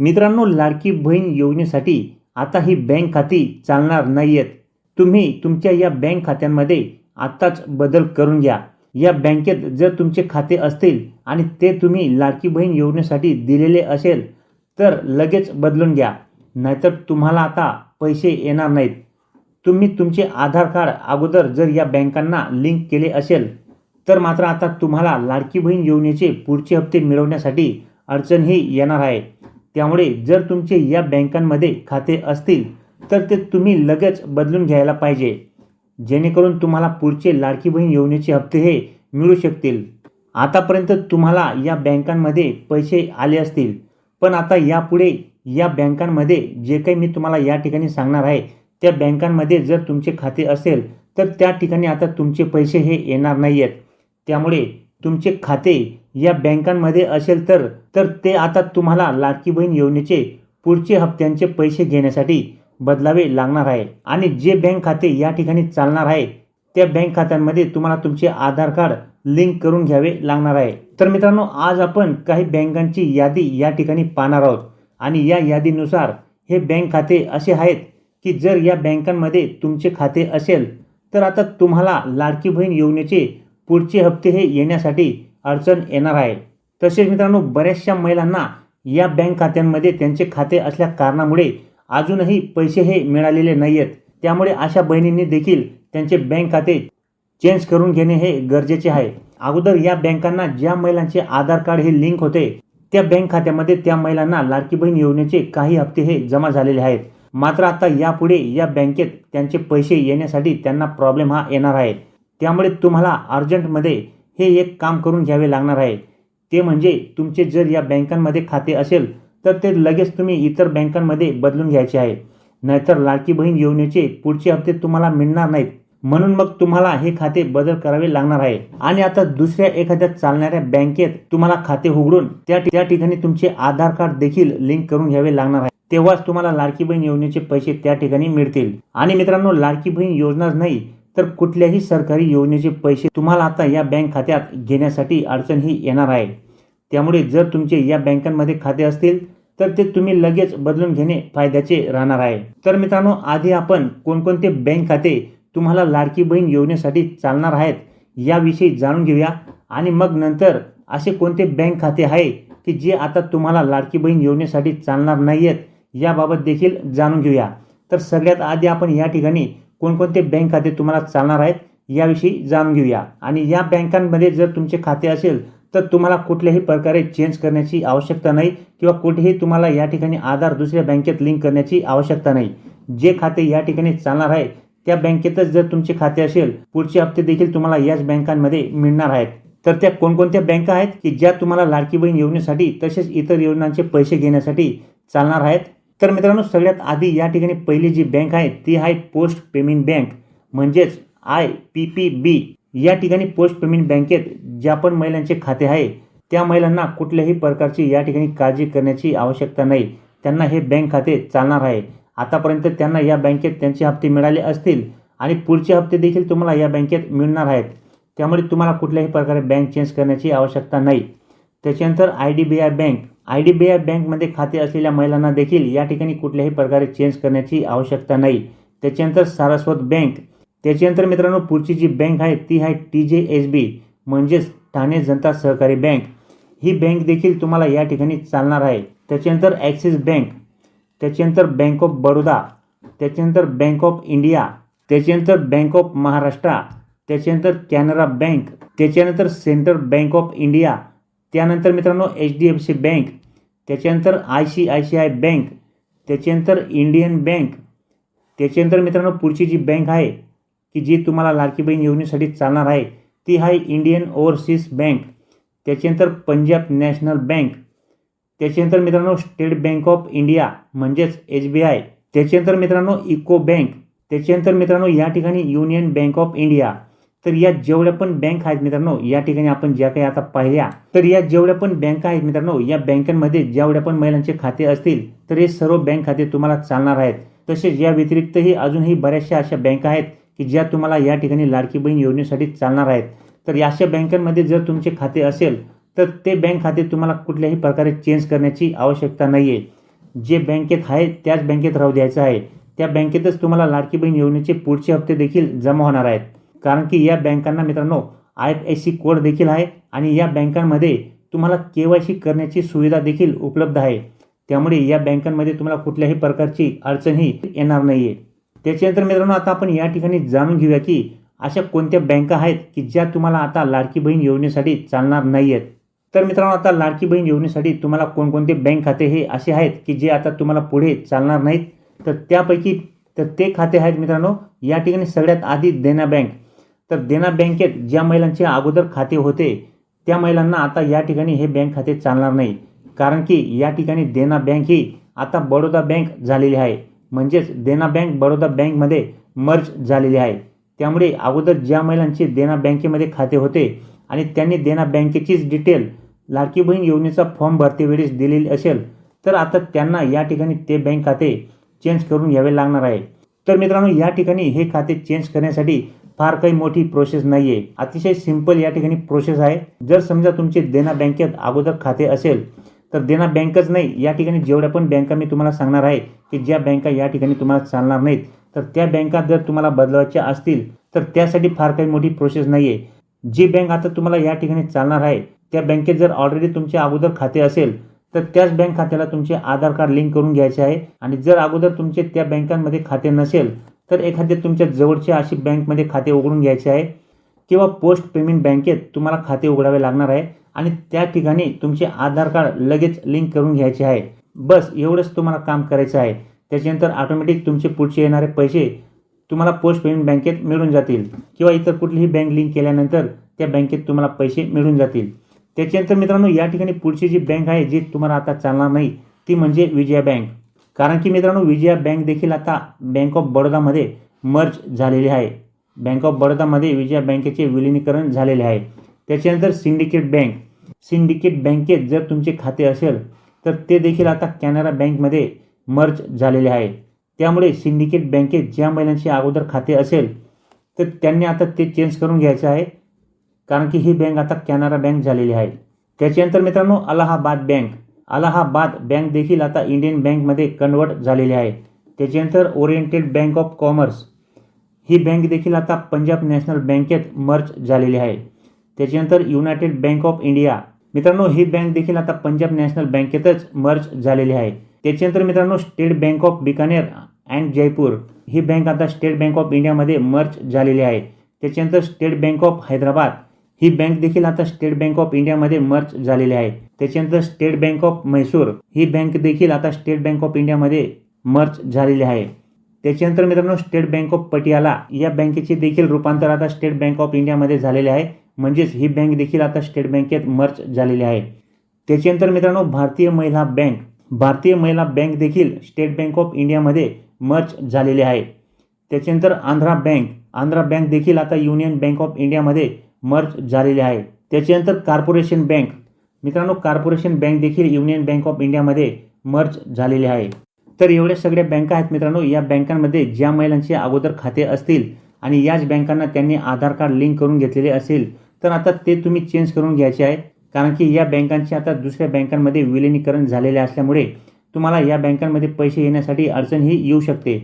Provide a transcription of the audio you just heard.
मित्रांनो लाडकी बहीण योजनेसाठी आता ही बँक खाती चालणार नाही आहेत तुम्ही तुमच्या या बँक खात्यांमध्ये आत्ताच बदल करून घ्या. या बँकेत जर तुमचे खाते असतील आणि ते तुम्ही लाडकी बहीण योजनेसाठी दिलेले असेल तर लगेच बदलून घ्या. नाहीतर तुम्हाला आता पैसे येणार नाहीत. तुम्ही तुमचे आधार कार्ड अगोदर जर या बँकांना लिंक केले असेल तर मात्र आता तुम्हाला लाडकी बहीण योजनेचे पुढचे हप्ते मिळवण्यासाठी अडचणही येणार आहे. त्यामुळे जर तुमचे या बँकांमध्ये खाते असतील तर ते तुम्ही लगेच बदलून घ्यायला पाहिजे. जेणेकरून तुम्हाला पुढचे लाडकी बहीण योजनेचे हप्ते हे मिळू शकतील. आतापर्यंत तुम्हाला या बँकांमध्ये पैसे आले असतील पण आता यापुढे या बँकांमध्ये जे काही मी तुम्हाला या ठिकाणी सांगणार आहे त्या बँकांमध्ये जर तुमचे खाते असेल तर त्या ठिकाणी आता तुमचे पैसे हे येणार नाही आहेत त्यामुळे तुमचे खाते या बँकांमध्ये असेल तर तर ते आता तुम्हाला लाडकी बहीण योजनेचे पुढचे हप्त्यांचे पैसे घेण्यासाठी बदलावे लागणार आहे. आणि जे बँक खाते या ठिकाणी चालणार आहे त्या बँक खात्यांमध्ये तुम्हाला तुमचे आधार कार्ड लिंक करून घ्यावे लागणार आहे. तर मित्रांनो आज आपण काही बँकांची यादी या ठिकाणी पाहणार आहोत. आणि या यादीनुसार हे बँक खाते असे आहेत की जर या बँकांमध्ये तुमचे खाते असेल तर आता तुम्हाला लाडकी बहीण योजनेचे पुढचे हप्ते हे येण्यासाठी अडचण येणार आहे. तसेच मित्रांनो बऱ्याचशा महिलांना या बँक खात्यांमध्ये त्यांचे खाते असल्या कारणामुळे अजूनही पैसे हे मिळालेले नाही आहेत त्यामुळे अशा बहिणींनी देखील त्यांचे बँक खाते चेंज करून घेणे हे गरजेचे आहे. अगोदर या बँकांना ज्या महिलांचे आधार कार्ड हे लिंक होते त्या बँक खात्यामध्ये त्या महिलांना लाडकी बहीण योजनेचे काही हप्ते हे जमा झालेले आहेत. मात्र आता यापुढे या बँकेत त्यांचे पैसे येण्यासाठी त्यांना प्रॉब्लेम हा येणार आहे. त्यामुळे तुम्हाला अर्जंटमध्ये हे एक काम करून घ्यावे लागणार आहे. ते म्हणजे तुमचे जर या बँकांमध्ये खाते असेल तर ते लगेच तुम्ही इतर बँकांमध्ये बदलून घ्यायचे आहे. नाहीतर लाडकी बहीण योजनेचे पुढचे हप्ते तुम्हाला मिळणार नाहीत. म्हणून मग तुम्हाला हे खाते बदल करावे लागणार आहे. आणि आता दुसऱ्या एखाद्या चालणाऱ्या बँकेत तुम्हाला खाते उघडून त्या त्या ठिकाणी तुमचे आधार कार्ड देखील लिंक करून घ्यावे लागणार आहे. तेव्हाच तुम्हाला लाडकी बहीण योजनेचे पैसे त्या ठिकाणी मिळतील. आणि मित्रांनो लाडकी बहीण योजनाच नाही तर कुठल्याही सरकारी योजनेचे पैसे तुम्हाला आता या बँक खात्यात घेण्यासाठी अडचण ही येणार आहे. त्यामुळे जर तुमचे या बँकांमध्ये खाते असतील तर ते तुम्ही लगेच बदलून घेणे फायद्याचे राहणार आहे. तर मित्रांनो आधी आपण कोणकोणते बँक खाते तुम्हाला लाडकी बहीण योजनेसाठी चालणार आहेत याविषयी जाणून घेऊया. आणि मग नंतर असे कोणते बँक खाते आहे की जे आता तुम्हाला लाडकी बहीण योजनेसाठी चालणार नाही आहेत याबाबत देखील जाणून घेऊया. तर सगळ्यात आधी आपण या ठिकाणी कोणकोणते बँक खाते तुम्हाला चालणार आहेत याविषयी जाणून घेऊया. आणि या बँकांमध्ये जर तुमचे खाते असेल तर तुम्हाला कुठल्याही प्रकारे चेंज करण्याची आवश्यकता नाही किंवा कुठेही तुम्हाला या ठिकाणी आधार दुसऱ्या बँकेत लिंक करण्याची आवश्यकता नाही. जे खाते या ठिकाणी चालणार आहे त्या बँकेतच जर तुमचे खाते असेल पुढचे हप्ते देखील तुम्हाला याच बँकांमध्ये मिळणार आहेत. तर त्या कोणकोणत्या बँका आहेत की ज्या तुम्हाला लाडकी बहीण योजनेसाठी तसेच इतर योजनांचे पैसे घेण्यासाठी चालणार आहेत? तर मित्रांनो सगळ्यात आधी या ठिकाणी पहिली जी बँक आहे ती आहे पोस्ट पेमेंट बँक. म्हणजेच आय पी पी बी. या ठिकाणी पोस्ट पेमेंट बँकेत ज्या पण महिलांचे खाते आहे त्या महिलांना कुठल्याही प्रकारची या ठिकाणी काळजी करण्याची आवश्यकता नाही. त्यांना हे बँक खाते चालणार आहे. आतापर्यंत त्यांना या बँकेत त्यांचे हप्ते मिळाले असतील आणि पुढचे हप्ते देखील तुम्हाला या बँकेत मिळणार आहेत. त्यामुळे तुम्हाला कुठल्याही प्रकारे बँक चेंज करण्याची आवश्यकता नाही. त्याच्यानंतर I D B I bank. I D B I बँकमध्ये खाते असलेल्या महिलांना देखील या ठिकाणी कुठल्याही प्रकारे चेंज करण्याची आवश्यकता नाही. त्याच्यानंतर सारस्वत बँक. त्याच्यानंतर मित्रांनो पुढची जी बँक आहे ती आहे टी जे एस बी म्हणजेच ठाणे जनता सहकारी बँक. ही बँक देखील तुम्हाला या ठिकाणी चालणार आहे. त्याच्यानंतर ॲक्सिस बँक. त्याच्यानंतर बँक ऑफ बडोदा. त्याच्यानंतर बँक ऑफ इंडिया. त्याच्यानंतर बँक ऑफ महाराष्ट्र. त्याच्यानंतर कॅनरा बँक. त्याच्यानंतर सेंट्रल बँक ऑफ इंडिया. त्यानंतर मित्रांनो H D F C bank. त्याच्यानंतर I C I C I bank त्याच्यानंतर इंडियन बँक त्याच्यानंतर मित्रांनो पुढची जी बँक आहे की जी तुम्हाला लाडकी बहीण योजनेसाठी चालणार आहे ती आहे इंडियन ओव्हरसीज बँक त्याच्यानंतर पंजाब नॅशनल बँक त्याच्यानंतर मित्रांनो स्टेट बँक ऑफ इंडिया म्हणजेच एस बी आय त्याच्यानंतर मित्रांनो इको बँक त्याच्यानंतर मित्रांनो या ठिकाणी युनियन बँक ऑफ इंडिया तर या जेवढ्या पण बँक आहेत मित्रांनो या ठिकाणी आपण ज्या काही आता पाहिल्या तर या जेवढ्या पण बँका आहेत मित्रांनो या बँकांमध्ये जेवढ्या पण महिलांचे खाते असतील तर हे सर्व बँक खाते तुम्हाला चालणार आहेत. तसेच या व्यतिरिक्तही अजूनही बऱ्याचशा अशा बँका आहेत की ज्या तुम्हाला या ठिकाणी लाडकी बहीण योजनेसाठी चालणार आहेत. तर या अशा बँकांमध्ये जर तुमचे खाते असेल तर ते बँक खाते तुम्हाला कुठल्याही प्रकारे चेंज करण्याची आवश्यकता नाही आहे जे बँकेत आहे त्याच बँकेत राहू द्यायचं आहे. त्या बँकेतच तुम्हाला लाडकी बहीण योजनेचे पुढचे हप्ते देखील जमा होणार आहेत. कारण की या बँकांना मित्रांनो I F S C code देखील आहे आणि या बँकांमध्ये तुम्हाला के वाय सी करण्याची सुविधा देखील उपलब्ध आहे. त्यामुळे या बँकांमध्ये तुम्हाला कुठल्याही प्रकारची अडचणही येणार नाही आहे त्याच्यानंतर मित्रांनो आता आपण या ठिकाणी जाणून घेऊया की अशा कोणत्या बँका आहेत की ज्या तुम्हाला आता लाडकी बहीण योजनेसाठी चालणार नाही आहेत तर मित्रांनो आता लाडकी बहीण योजनेसाठी तुम्हाला कोणकोणते बँक खाते हे असे आहेत की जे आता तुम्हाला पुढे चालणार नाहीत? तर त्यापैकी तर ते खाते आहेत मित्रांनो या ठिकाणी सगळ्यात आधी देना बँक. तर देना बँकेत ज्या महिलांचे अगोदर खाते होते त्या महिलांना आता या ठिकाणी हे बँक खाते चालणार नाही. कारण की या ठिकाणी देना बँक ही आता बडोदा बँक झालेली आहे. म्हणजेच देना बँक बडोदा बँकमध्ये मर्ज झालेली आहे. त्यामुळे अगोदर ज्या महिलांचे देना बँकेमध्ये खाते होते आणि त्यांनी देना बँकेचीच डिटेल लाडकी बहीण योजनेचा फॉर्म भरतेवेळेस दिलेली असेल तर आता त्यांना या ठिकाणी ते बँक खाते चेंज करून घ्यावे लागणार आहे. तर मित्रांनो या ठिकाणी हे खाते चेंज करण्यासाठी फार काही मोठी प्रोसेस नाही आहे अतिशय सिंपल या ठिकाणी प्रोसेस आहे. जर समजा तुमचे देना बँकेत अगोदर खाते असेल तर देना बँकच नाही. या ठिकाणी जेवढ्या पण बँका मी तुम्हाला सांगणार आहे की ज्या बँका या ठिकाणी तुम्हाला चालणार नाहीत तर त्या बँका जर तुम्हाला बदलवायच्या असतील तर त्यासाठी फार काही मोठी प्रोसेस नाही आहे जी बँक आता तुम्हाला या ठिकाणी चालणार आहे त्या बँकेत जर ऑलरेडी तुमचे अगोदर खाते असेल तर त्याच बँक खात्याला तुमचे आधार कार्ड लिंक करून घ्यायचे आहे. आणि जर अगोदर तुमचे त्या बँकांमध्ये खाते नसेल तर एखाद्या तुमच्या जवळच्या अशी बँकमध्ये खाते उघडून घ्यायचे आहे किंवा पोस्ट पेमेंट बँकेत तुम्हाला खाते उघडावे लागणार आहे आणि त्या ठिकाणी तुमचे आधार कार्ड लगेच लिंक करून घ्यायचे आहे. बस एवढंच तुम्हाला काम करायचं आहे. त्याच्यानंतर ऑटोमॅटिक तुमचे पुढचे येणारे पैसे तुम्हाला पोस्ट पेमेंट बँकेत मिळून जातील किंवा इतर कुठलीही बँक लिंक केल्यानंतर त्या बँकेत तुम्हाला पैसे मिळून जातील. त्याच्यानंतर मित्रांनो या ठिकाणी पुढची जी बँक आहे जी तुम्हाला आता चालणार नाही ती म्हणजे विजया बँक. कारण की मित्रांनो विजया बँक देखील आता बँक ऑफ बडोदामध्ये मर्ज झालेली आहे. बँक ऑफ बडोदामध्ये विजया बँकेचे विलिनीकरण झालेले आहे. त्याच्यानंतर सिंडिकेट बँक. सिंडिकेट बँकेत जर तुमचे खाते असेल तर ते देखील आता कॅनरा बँकमध्ये मर्ज झालेले आहे. त्यामुळे सिंडिकेट बँकेत ज्या महिलांचे अगोदर खाते असेल तर त्यांनी आता ते चेंज करून घ्यायचं आहे. कारण की ही बँक आता कॅनरा बँक झालेली आहे. त्याच्यानंतर मित्रांनो अलाहाबाद बँक. अलाहाबाद बँक देखील आता इंडियन बँकमध्ये कन्वर्ट झालेली आहे त्याच्यानंतर ओरिएंटेड बँक ऑफ कॉमर्स ही बँक देखील आता पंजाब नॅशनल बँकेत मर्ज झालेली आहे. त्याच्यानंतर युनायटेड बँक ऑफ इंडिया. मित्रांनो ही बँक देखील आता पंजाब नॅशनल बँकेतच मर्ज झालेली आहे. त्याच्यानंतर मित्रांनो state bank of Bikaner and Jaipur he bank आता स्टेट बँक ऑफ इंडियामध्ये मर्ज झालेली आहे. त्याच्यानंतर स्टेट बँक ऑफ हैदराबाद ही बँक देखील आता स्टेट बँक ऑफ इंडियामध्ये मर्ज झालेली आहे. त्याच्यानंतर स्टेट बँक ऑफ म्हैसूर ही बँक देखील आता स्टेट बँक ऑफ इंडियामध्ये मर्ज झालेली आहे. त्याच्यानंतर मित्रांनो स्टेट बँक ऑफ पटियाला या बँकेचे देखील रूपांतर आता स्टेट बँक ऑफ इंडियामध्ये झालेले आहे. म्हणजेच ही बँक देखील आता स्टेट बँकेत मर्ज झालेली आहे. त्याच्यानंतर मित्रांनो भारतीय महिला बँक भारतीय महिला बँक देखील स्टेट बँक ऑफ इंडियामध्ये मर्ज झालेली आहे. त्याच्यानंतर आंध्रा बँक आंध्रा बँक देखील आता युनियन बँक ऑफ इंडियामध्ये मर्ज झालेली आहे. त्याच्यानंतर कॉर्पोरेशन बँक मित्रांनो कॉर्पोरेशन बँक देखील युनियन बँक ऑफ इंडियामध्ये मर्ज झालेली आहे. तर एवढ्या सगळ्या बँका आहेत मित्रांनो या बँकांमध्ये ज्या महिलांचे अगोदर खाते असतील आणि याच बँकांना त्यांनी आधार कार्ड लिंक करून घेतलेले असेल तर आता ते तुम्ही चेंज करून घ्यायचे आहे. कारण की या बँकांचे आता दुसऱ्या बँकांमध्ये विलिनीकरण झालेले असल्यामुळे तुम्हाला या बँकांमध्ये पैसे येण्यासाठी अडचण ही येऊ शकते.